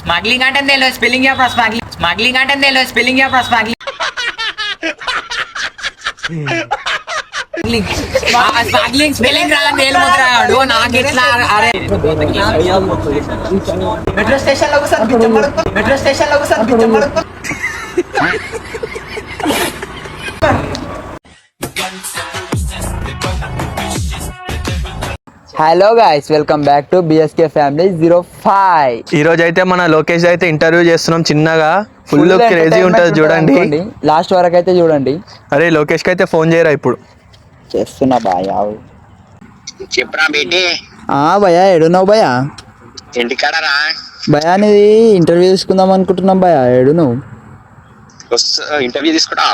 Smuggling అంటే తెలియదు spelling చెప్పరా స్మగ్లింగ్ స్మగ్లింగ్ అంటే తెలియదు స్పెల్లింగ్ చెప్పరా స్మగ్లింగ్ స్మగ్లింగ్ స్పెల్లింగ్ రాదని తేలిపోతున్నాడు నాకు ఎట్లా అరే మెట్రో స్టేషన్లో ఒకసారి బిచ్చం పడుకో మెట్రో స్టేషన్లో hello guys welcome back to BSK family zero five ఈ రోజు అయితే మన లోకేష్ అయితే ఇంటర్వ్యూ చేస్తున్నాం చిన్నగా. ఫుల్ క్రేజీ ఉంటది చూడండి. లాస్ట్ వరకు అయితే చూడండి. అరే లోకేష్కి అయితే ఫోన్ చేయరా ఇప్పుడు? చేస్తున్నా బాయ్ చెప్పురా బేటి? ఆ భయ ఎడున్నావు భయ ఇంటికాడరా భయ అనేది ఇంటర్వ్యూ తీసుకుందాం అనుకుంటున్నాం భయ ఎడు నువ్వు వస్తా ఇంటర్వ్యూ తీసుకుంటా?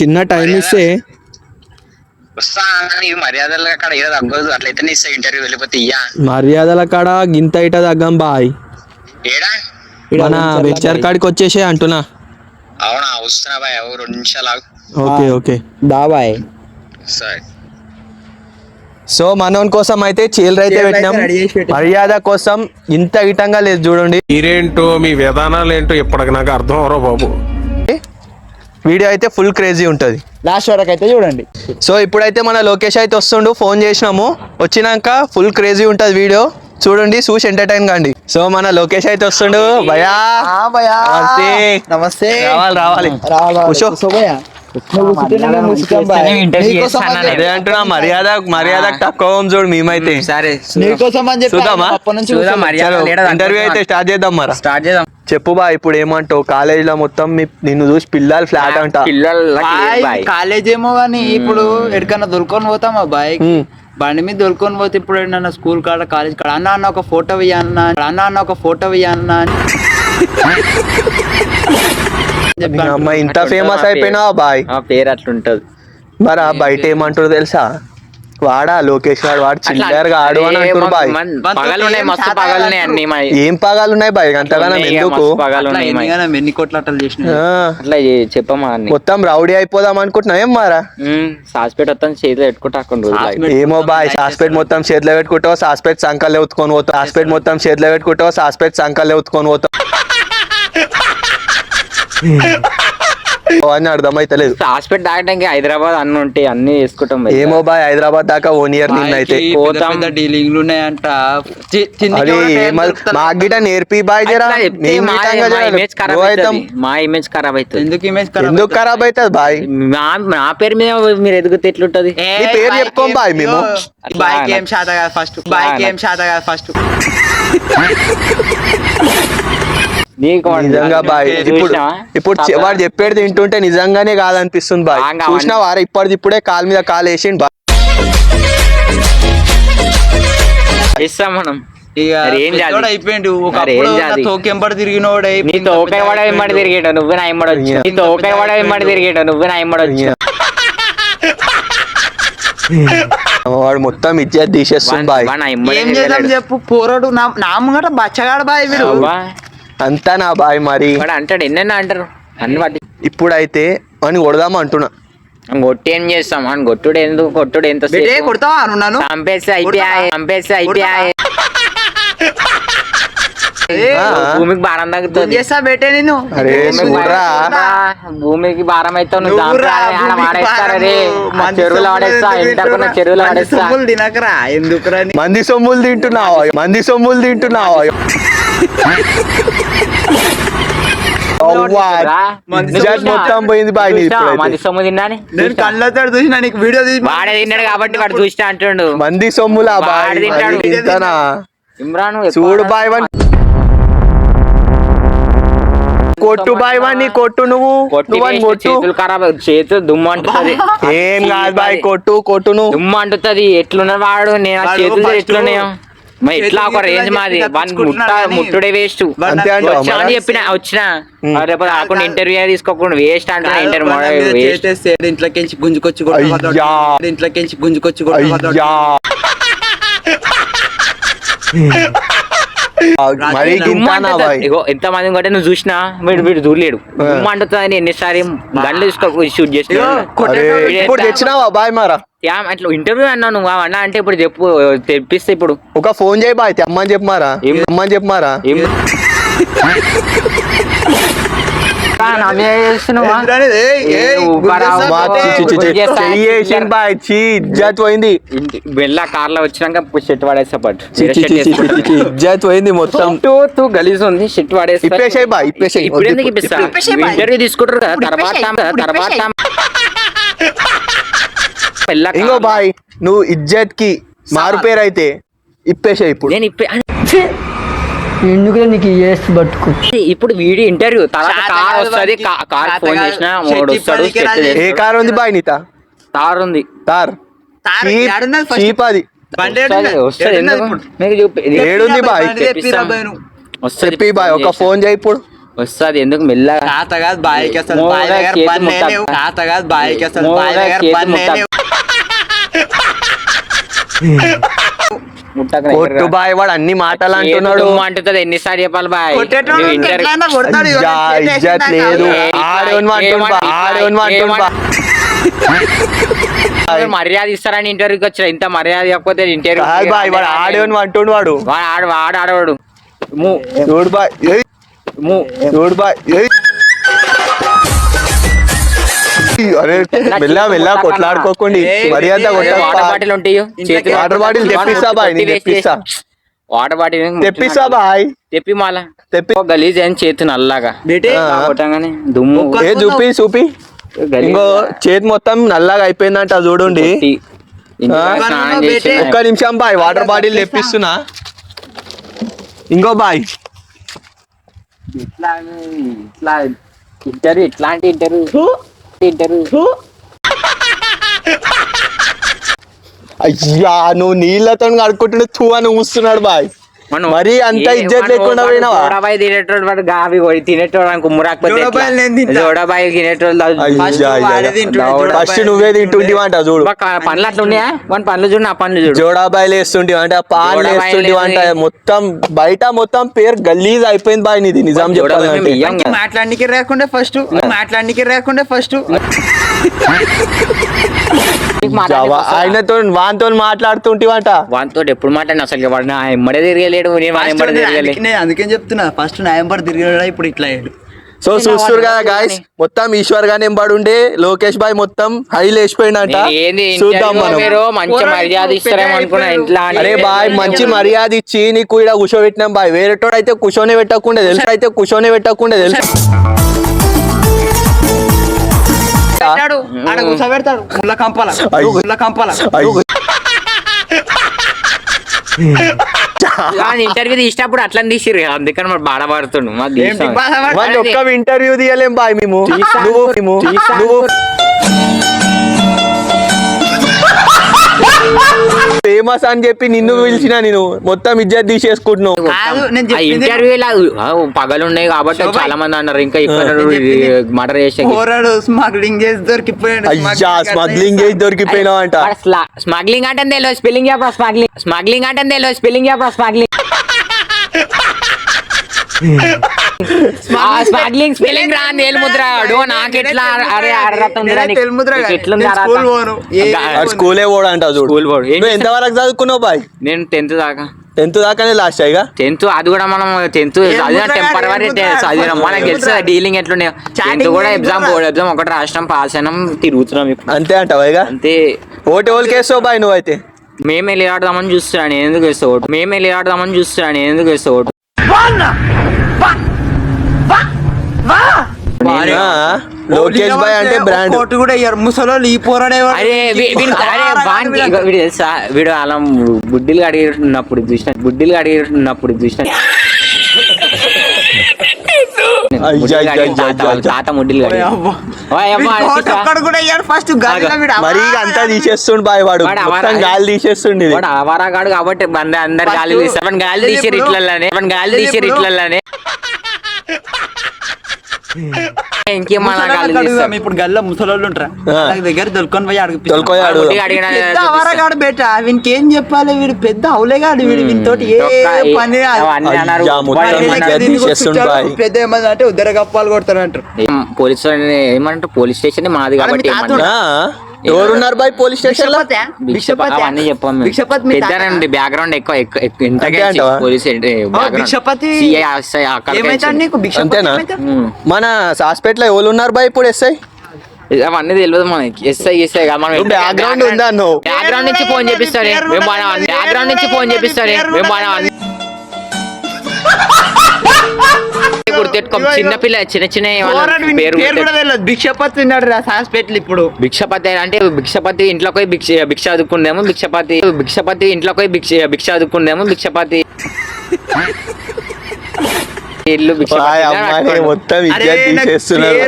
చిన్న టైం ఇస్తే వస్తా నీ మర్యాదలు ఏదో తగ్గదు. ఇస్తా ఇంటర్వ్యూ వెళ్ళిపోతే ఇయ్యా. మర్యాదల కాడ గింత ఇట తగ్గం బాయ్. ఏడా? మన భయ్? కాడికి వచ్చేసే అంటున్నా. అవునా? వస్తున్నా బాయ్. ఓ రెండు నిమిషాలు ఆగు. Okay okay. దా బాయ్. సరే. సో మనోన్ కోసం అయితే చీలర్ అయితే పెట్టినాం. మర్యాద కోసం ఇంత ఇటంగా లేదు చూడండి. మీరేంటో మీ విధానాలు ఏంటో ఇప్పటికి నాకు అర్థం అవరో బాబు. వీడియో అయితే ఫుల్ క్రేజీ ఉంటది. లాస్ట్ వరకు అయితే చూడండి. సో ఇప్పుడైతే మన లోకేష్ అయితే వస్తుండు ఫోన్ చేసినాము. వచ్చినాక ఫుల్ క్రేజీ ఉంటది వీడియో. చూడండి చూసి ఎంటర్టైన్ కాండి. సో మన లోకేష్ అయితే వస్తుండు. భయా ఆ భయ నమస్తే. నమస్తే. రావాలి రావాలి. అదే అంటున్నా మర్యాద మర్యాద తక్కువ చూడు మేమైతే. సరే నీకోసం అని చెప్పి చూద్దామా? ఇంటర్వ్యూ అయితే స్టార్ట్ చేద్దాం మరి. స్టార్ట్ చేద్దాం. చెప్పు బా ఇప్పుడు ఏమంటావు? కాలేజ్లో మొత్తం మీ- నిన్ను చూసి పిల్లలు ఫ్లాట్ అంట. బాయ్, కాలేజ్ ఏమో కానీ ఇప్పుడు ఎక్కడికన్నా దొరుకొని పోతామా బాయ్? మ్మ్. బండి మీద దొరుకొని పోతే ఇప్పుడు ఏమన్నా స్కూల్ కాడ కాలేజ్ కాడ అన్న అన్న ఒక ఫోటో ఇయ్యన్న అన్న అన్న ఒక ఫోటో ఇయ్యన్న అని చెప్పి అమ్మ ఇంత ఫేమస్ అయిపోయినావా బాయ్? ఆ పేరు అట్లుంటది. మరి ఆ బయట ఏమంటారు తెలుసా? వాడా లోకేష్ గారు వాడు చిల్లర్ ఆడు అని అంటారు బాయ్. పగలు ఉన్నాయి మస్తు పగలు ఉన్నాయి అన్ని మా ఏం పగాలు ఉన్నాయి బాయ్ అంతగానం ఉన్నాయి, ఎందుకు? ఎన్ని కొట్లాటలు చేసిన అట్లా చెప్పమా మొత్తం రౌడీ అయిపోదాం అనుకుంటున్నావు ఏం మారా? సాస్పేట్ వస్తాను చేతిలో పెట్టుకుంటా ఏమో బాయ్ సాస్పేట్ మొత్తం చేతిలో పెట్టుకుంటావు సాస్పేట్ సంకల్లో ఉత్తుకొని పోతావు? సాస్పేట్ మొత్తం చేతిలో పెట్టుకుంటావు సాస్పేట్ సంకల్లో ఉత్తుకొని పోతావు? అని అర్థమైతలేదు హాస్పిటల్ దాటడానికి హైదరాబాద్ అన్ని ఉంటాయి అన్ని వేసుకుంటాం భయ్యా. ఏమో బాయ్ హైదరాబాద్ దాకా ఓన్ ఇయర్ నిన్నైతే పోతాం. డీలింగ్లు ఉన్నాయంట. చి- కిందికి అది ఎవరైనా ఏమ- దొరుకుతారా? మాకు గిట నేర్పి బాయ్ జరా. మా ఇమేజ్ ఖరాబ్. అవుతుంది మా ఇమేజ్ ఖరాబ్ అవుతుంది ఎందుకు ఇమేజ్ ఎందుకు? ఖరాబ్ అవుతుంది బాయ్? మా నా పేరు మీద మీరు ఎదుగుతే ఎట్లుంటది? పేరు చెప్పుకోం బాయ్ మేము. బైక్ ఏం శాత కాదు ఫస్ట్ బైక్ ఏం శాత కాదు ఫస్ట్ నీకు నిజంగా బాయ్. ఇప్పుడు వాడు చెప్పేది తింటుంటే నిజంగానే కాదనిపిస్తుంది బాయ్. చూసినా వారు ఇప్పటిది ఇప్పుడే కాలు మీద కాలు వేసిండు బాయ్. ఇస్తాం మనం? అయిపోయిండు. ఒకప్పుడు? తోకెంబడి తిరిగినోడు నీ తోక ఇమ్మడి. తిరిగేట నువ్వు నా ఇమ్మడి వచ్చి. నీ తోక కూడా ఇమ్మడి తిరిగేట నువ్వు నా ఇమ్మడి వచ్చి. వాడు మొత్తం ఇచ్చేది తీసేస్తుంది బాయ్. ఏం చేద్దాం. చెప్పు? పోరాడు. నా ముంగట బచ్చగాడు బాయ్ వీడు. అంతా నా బాయ్ మరి. వాడు అంటాడు ఎన్నెన్న అంటారు. అన్ని పట్టి ఇప్పుడైతే అని కొడదాం అంటున్నా. కొట్టి ఏం చేస్తాం? అని కొట్టుడు ఎందుకు కొట్టుడు ఎంత కొడతావా నువ్వు నన్ను చంపేస్తే అయిపోయాయి చంపేస్తే అయిపోయాయి ఏ, ఆ. భూమికి భారం ఏం తగ్గుతుంది. చేస్తా బేటే నేను అరే భూమికి చూడరా భారం- భూమికి భారం అయితే నువ్వు నువ్వురా, చంపాలి, ఆడ భూమికి వాడేస్తారు భారము. రే. మంది చెరువులో సొమ్ములు వాడేస్తా ఎందుకు తింటున్నావు? చెరువులో మంది వాడేస్తా సొమ్ములు తినకరా? ఎందుకురా నీ- మంది సొమ్ములు తింటున్నావా? మంది సొమ్ములు తింటున్నావా? మొత్తం పోయింది. మంది సొమ్ము తిన్నాని? నేను కళ్ళతో చూసిన నీకు వీడియో తీసి వాడే తిన్నాడు కాబట్టి వాడు చూసినా అంటుండు. మంది సొమ్ములా వాడు తింటాడు. ఇమ్రాన్ చూడు బాయ్ వన్. కొట్టు బాయ్ వాణ్ణి కొట్టు నువ్వు. కొట్టు చేతులు ఖరాబ్ చేతులు దుమ్ము అంటుతుంది. ఏం కాదు బాయ్ కొట్టు కొట్టు నువ్వు దుమ్ము అంటుతుంది. ఎట్లున్న వాడు? నేను చేతులు ఎట్లున్నాయో? ఎట్లా ఒక రేంజ్ మాది? వన్ ముట్ట ముట్టుడే వేస్ట్ మరి? అని చెప్పిన వచ్చిన. రేపు రాకుండా ఇంటర్వ్యూ తీసుకోకుండా వేస్ట్ అంటే ఇంటర్వ్యూ వేస్ట్ ఇంట్లోకించి గుంజుకొచ్చి. ఇంట్లోకించి గుంజుకొచ్చి ఎంత మంది కంటే నువ్వు చూసినా? వీడు వీడు చూడలేడు. దుమ్ము అంటుతుంది ఎన్నిసారి గన్లు తీసుకో షూట్ చేసి ఇగో, అరే కొట్టేటోడు ఇప్పుడు తెచ్చినావా బాయ్ మారా? యా, అట్లా ఇంటర్వ్యూ అన్నావు నువ్వు అన్నా అంటే ఇప్పుడు చెప్పు తెప్పిస్తే ఇప్పుడు. ఒక ఫోన్ చేయి బాయ్ తెమ్మని చెప్పమారా? తెమ్మని చెప్పమారా? పోయింది. వెళ్ళా కార్లో వచ్చినాక షర్ట్ పడేస్తా పట్టు. ఇజ్జత్ పోయింది మొత్తం. టూ గలీజ్ ఉంది షర్ట్ పడేస్తా ఇప్పేసేయ్ బా, ఇప్పేసేయ్. ఇప్పుడు ఎందుకు ఇప్పిస్తా. ఇంటర్వ్యూ తీసుకుంటారు కదా తర్వాత తర్వాత ఇంకో. బాయ్ నువ్వు ఇజ్జత్కి మారు పేరు అయితే ఇప్పేసే ఇప్పుడు. నేను ఇప్పే ఎందుకు నీకు చేసి బతుకు? ఇప్పుడు వీడియో ఇంటర్వ్యూ తర్వాత కార్ వస్తుంది. Car phone. చేసినా వాడు వస్తాడు. ఏ. కార్ ఉంది బాయ్ నీత? కార్ ఉంది. తార్. తారు, చీప్- అది వస్తది, ఏడుంది బాయ్. వస్తది చెప్పి బాయ్ ఒక ఫోన్ చేయి ఇప్పుడు. వస్తది. ఎందుకు మెల్లగా? తాత కాదు బాయికి బాయ్ దగ్గర. లేవు. తాత కాదు బాయికి అసలు మోగా బాయ్ దగ్గర కొట్టు వాడు అన్ని మాటలు అంటున్నాడు. అంటుంది ఎన్నిసార్లు చెప్పాలి బాయ్? ఇజ్జత్ లేదు. మర్యాద ఇస్తారని ఇంటర్వ్యూకి వచ్చిన ఇంత మర్యాద చెప్పకపోతే ఇంటర్వ్యూ కాదు బాయ్ వాడు ఆడేవని వాడు. వాడు ఆడు వాడు ఆడవాడు. చూడు బాయ్ చూడు. అరే మెల్ల మెల్ల కొట్లాడుకోకండి. మర్యాద వాటర్. బాటిల్ ఉంటాయి వాటర్ బాటిల్ తెప్పిస్తా బాయ్, నేను తెప్పిస్తా. వాటర్ బాటిల్ తెప్పిస్తా బాయ్. తెప్పి మాల తెప్పి. గలీజ్ అని చేతి నల్లగా. కొట్టంగానే దుమ్ము. ఏ చూపి చూపి. ఇంకో చేతి మొత్తం నల్లగా అయిపోయిందంట చూడండి. ఒక్క నిమిషం బాయ్ వాటర్ బాటిల్ తెప్పిస్తున్నా. ఇంకో బాయ్. ఇట్లా ఇట్లా ఇంటర్వ్యూ ఇట్లాంటి ఇంటర్వ్యూ ఇంటర్వ్యూ అయ్యా నువ్వు నీళ్ళతో కడుక్కుంటుంటే తూ అని ఊస్తున్నాడు బాయ్. మరీ అంత ఇజ్జత్ లేకుండా పోయినావా? జోడాబాయి తినేటోడు వాడు గావి కొడి తినేటోడు అని కుమ్మురాకపోతే జోడాబాయి తినేటోడు ఫస్ట్. నువ్వే తింటుంటివంట చూడు పనులు అట్లా ఉన్నాయా వాడి పనులు చూడు. నా పనులు చూడు. జోడాబాయిలు వేస్తుంటి అంటే ఆ పాలు వేస్తుంటి అంటే మొత్తం బయట మొత్తం పేరు గలీజ్ అయిపోయింది బాయ్ నీది నిజాం చెప్పాలంటే. మాట్లాడడానికి రాకుండా ఫస్ట్ మాట్లాడడానికి రాకుండా ఫస్ట్ ఆయనతో వానితో మాట్లాడుతుంటివంట. వానితో ఎప్పుడు మాట్లాడిన అసలు వాడు నా ఎమ్మడే తిరగలేడు నేను అందుకని చెప్తున్నా. ఫస్ట్ నవంబర్ తిరిగాడు ఇప్పుడు ఇట్లా సో చూస్తారు కదా గాయస్ మొత్తం ఈశ్వర్ గానే ఎంబడుండే లోకేష్ బాయ్ మొత్తం హై ఏంది చూద్దాం మనం. మంచి మర్యాద ఇస్తారేమో. అరే బాయ్ మంచి మర్యాద ఇచ్చి నీకు ఇక్కడ కూర్చోబెట్టినాం బాయ్. వేరేటోడు అయితే కూర్చొని పెట్టకుండా తెలుసు? అయితే కూర్చొని పెట్టకుండా తెలుసు? పెట్టాడు. ఆడ కూర్చోబెడతాడు. ముళ్ళ కంపాల. అయ్యో. ముళ్ళ కంపాల. అయ్యో. వాని ఇంటర్వ్యూ తీసినప్పుడు అట్లా తీసిరు అందుకని మరి బాధపడుతుండు మాకు ఒక్క ఇంటర్వ్యూ తీయలేం బాయ్ మేము. నువ్వు ఫేమస్ అని చెప్పి నిన్ను పిలిచిన నేను మొత్తం ఇజ్జత్ తీసేసుకుంటున్నావు. ఇంటర్వ్యూ పగలు ఉన్నాయి కాబట్టి. చాలా మంది అన్నారు. ఇంకా మర్డర్ చేసే స్మగ్లింగ్ చేసి దొరికిపోయాడు అయ్యా స్మగ్లింగ్ చేసి దొరికిపోయినావు అంట. స్మగ్లింగ్ అంటే తెలియదు స్పెల్లింగ్ చెప్పరా స్మగ్లింగ్ స్మగ్లింగ్ అంటే తెలియదు స్పెల్లింగ్ చెప్పరా స్మగ్లింగ్ స్మగ్లింగ్ స్పెల్లింగ్ రా నాకెట్లా అరే? స్కూల్ స్కూలే పోడంట చూడు. స్కూల్ పోడు. ఎంతవరకు చదువుకున్నావు బాయ్? నేను టెన్త్ దాకా. టెన్త్ దాకానే లాస్ట్ అయ్యా టెన్త్ అది కూడా మనం టెన్త్ చదివిన ముద్ర చదివినాం. మనకు తెలుసు? డీలింగ్ ఎట్లున్నాయో టెన్త్ కూడా ఎగ్జామ్? బోర్డ్ ఎగ్జామ్ ఒకటి రాసినాం పాస్ అయినాం తిరుగుతున్నాం ఇప్పుడు. అంతే అంటావా ఇక? అంతే. ఓటు ఓళ్ళకి వేస్తావు బాయ్ నువ్వైతే? మేమే లేఆడదామని చూస్తున్నాను నేను ఎందుకు వేస్తా ఓటు? మేమే లేఆడదామని చూస్తున్నాను నేను ఎందుకు వేస్తా ఓటు? ఆ, లోకేష్ బాయ్ అంటే బ్రాండ్. కోటు కూడా ఇయ్యరు. ముసలోళ్ళు ఈ అరే వీడు అరే వానికి ఇగో వీడు తెలుసా? వీడు అలా బుడ్డిలు అడిగినప్పుడు చూసిన బుడ్డిలు అడిగినప్పుడు చూసిన. తాత ముడ్డిలు ఫస్ట్ మరీ అంతా తీసేస్తుండు బాయ్ వాడు. గాలి తీసేస్తుండు ఇది. వాడు అవారాగాడు కాబట్టి బంద అందరు గాలి తీసారు గాలి తీసారు ఇట్లనే గాలి తీసారు ఇట్లనే ఇంకేమన్నా గాలి ముసలోళ్ళు తీస్తారు ఇప్పుడు గల్లో ముసలోళ్ళు ఉంటారా? దగ్గర దొలుకొని పోయి అడిగి అవరగాడు బేట వీనికి ఏం చెప్పాలి? వీడు పెద్ద అవులేగాడు వీడు వీనితోటి ఏ పని. పెద్ద ఏమన్నా అంటే ఉద్దర కప్పాలు కొడతారు అంటారు ఏం పోలీసు ఏమంటారు? పోలీస్ స్టేషన్ మాది కాబట్టి ఎవరున్నారు బాయ్ పోలీస్ స్టేషన్లో భిక్షపతి భిక్షపతి అవన్నీ చెప్పాం మేము. భిక్షపతి మీ తాత? పెద్దనండి బ్యాక్గ్రౌండ్ ఎక్కువ ఎక్కువ ఇంతకే? పోలీస్ ఏమైతాడు? మన హాస్పిటల్ ఎవరు ఉన్నారు బాయ్ ఇప్పుడు ఎస్ఐ అవన్నీ తెలియదు మనకి. ఎస్ఐ ఎస్ఐ కాదు మనం నువ్వు background ఉందా అన్నావు? బ్యాక్గ్రౌండ్ నుంచి ఫోన్ చేపిస్తారే మేము బాగా బ్యాక్గ్రౌండ్ నుంచి ఫోన్ చేపిస్తారే మేము బాగా గుర్తెట్టుకో చిన్న వాళ్ళ పేరు కూడా. తెలియదు భిక్షపతి ఉన్నాడు రా హాస్పిటల్ ఇప్పుడు. భిక్షపతి అంటే భిక్షపతి ఇంట్లో పోయి భిక్ష భిక్ష చదువుకుందేమో భిక్షపతి. భిక్షపతి ఇంట్లో పోయి భిక్ష భిక్ష చదువుకుందేమో భిక్షపతి. ఇల్లు. మొత్తం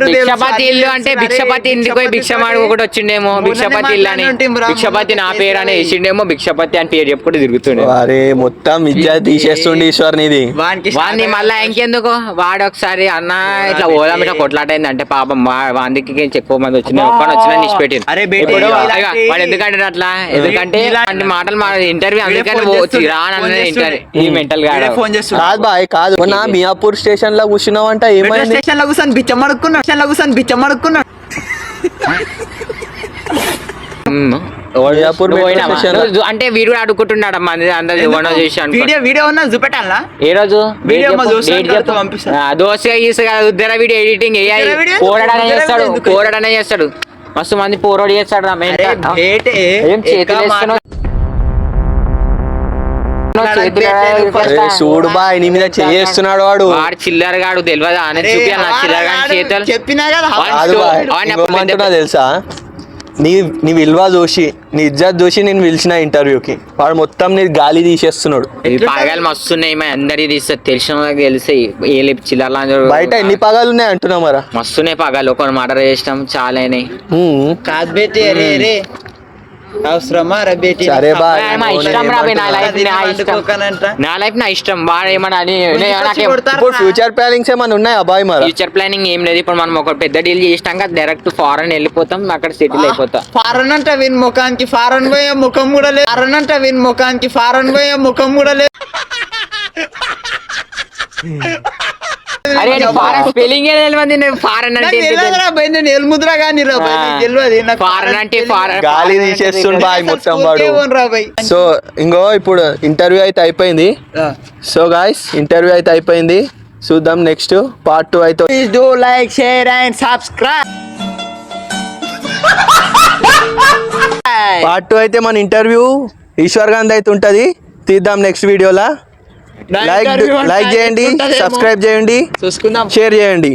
భిక్షపతి ఇల్లు అంటే భిక్షపతి ఇంటికి పోయి భిక్ష భిక్షపతి మాడు కూడా వచ్చిండేమో భిక్షపతి ఇల్లు అని. భిక్షపతి నా పేరు అని. వేసిండేమో భిక్షపతి అని పేరు చెప్పుకుంటూ తిరుగుతుండే. అరే మొత్తం ఇజ్జత్ తీసేస్తుండి ఈశ్వర్ నీది వానికి వాడిని మళ్ళా ఇంకెందుకు? వాడు ఒకసారి అన్న ఇట్లా ఓదాం ఇట్లా కొట్లాటైంది అంటే పాపం వా- వానికి ఎక్కువ మంది వచ్చినాయి ఒక్కని వచ్చిన నిష్పెట్టింది వాడు ఎందుకంటే అట్లా? ఎందుకంటే మాటలు మా ఇంటర్వ్యూ అందుకని ఫోన్ పోవచ్చు చేస్తుండు, రాను ఫోన్ ఇంటర్వ్యూ మెంటల్గా వీడే ఫోన్ చేస్తున్నాడు కాదు బాయ్ కాదు. మొన్న మియాపూర్ స్టేషన్లో కూర్చున్నావంట మెట్రో ఏమైంది? స్టేషన్లో కూర్చొని బిచ్చం స్టేషన్లో కూర్చొని బిచ్చం అంటే అందరు వీడియో వీడియో ఉన్నా చూపెట్టాలా? ఏ రోజు? వీడియో వీడియో ఎడిటింగ్ ఉద్దర చేస్తాడు చేస్తాడు. మస్తు మంది పోరాడు చేస్తాడు చూడు నీ మీద చేస్తున్నాడు వాడు. వాడు చిల్లర గాడు తెలియదా అని చేతులు? చెప్పినా కదా తెలుసా? నీ నీ విలువ చూసి నీ ఇజ్జత్ చూసి నేను పిలిచిన ఇంటర్వ్యూకి. వాడు మొత్తం నీ గాలి తీసేస్తున్నాడు. ఈ పగలు మస్తున్నాయి మా అందరికి తీస్తారు తెలిసిన వాళ్ళకి తెలిసాయి ఏ లేపు చిల్లర బయట ఎన్ని పగాలు ఉన్నాయి అంటున్నా మరా? మస్తున్నాయి పగలు ఒకరు మర్డర్ చేసినాం చాలా. కాదు అవసరమా? రా బేటి సరే మా ఇష్టం రా బే, నా లైఫ్ నా ఇష్టం. నా లైఫ్ నా ఇష్టం. వాడు ఏమన్నా అని. ఇప్పుడు ఫ్యూచర్ ప్లానింగ్స్ ఏమైనా ఉన్నాయా బాయ్ మరి? ఫ్యూచర్ ప్లానింగ్ ఏం లేదు. ఇప్పుడు మనం ఒక పెద్ద డీల్ చేసినాక డైరెక్ట్ ఫారెన్ వెళ్ళిపోతాం అక్కడ సెటిల్ అయిపోతాం. ఫారెన్ అంట వీని ముఖానికి ఫారెన్ పోయే ముఖం కూడా లేదు. ఫారెన్ అంట వీని ముఖానికి ఫారెన్ పోయే ముఖం కూడా లేదు. అరే ఫారెన్ స్పెల్లింగ్ ఏ తెలియదు నేను ఫారెన్ అంటే నాకు ఏంటి తెలియదురా భయ్, నేను ఎల్ముద్రా కానీ తెలియదు నాకు ఫారెన్ అంటే ఫారెన్ గాలి తీసేస్తుండు బాయ్ మొత్తం వాడు. సో ఇంకో ఇప్పుడు ఇంటర్వ్యూ అయితే అయిపోయింది. సో గాయస్ ఇంటర్వ్యూ అయితే అయిపోయింది. చూద్దాం నెక్స్ట్ పార్ట్ టూ అయితే. Please do like share and subscribe part two అయితే మన ఇంటర్వ్యూ ఈశ్వర్ గాంధీ అయితే ఉంటుంది. తీద్దాం నెక్స్ట్ వీడియోలా లైక్ లైక్ చేయండి సబ్స్క్రైబ్ చేయండి చూసుకుందాం. షేర్ చేయండి.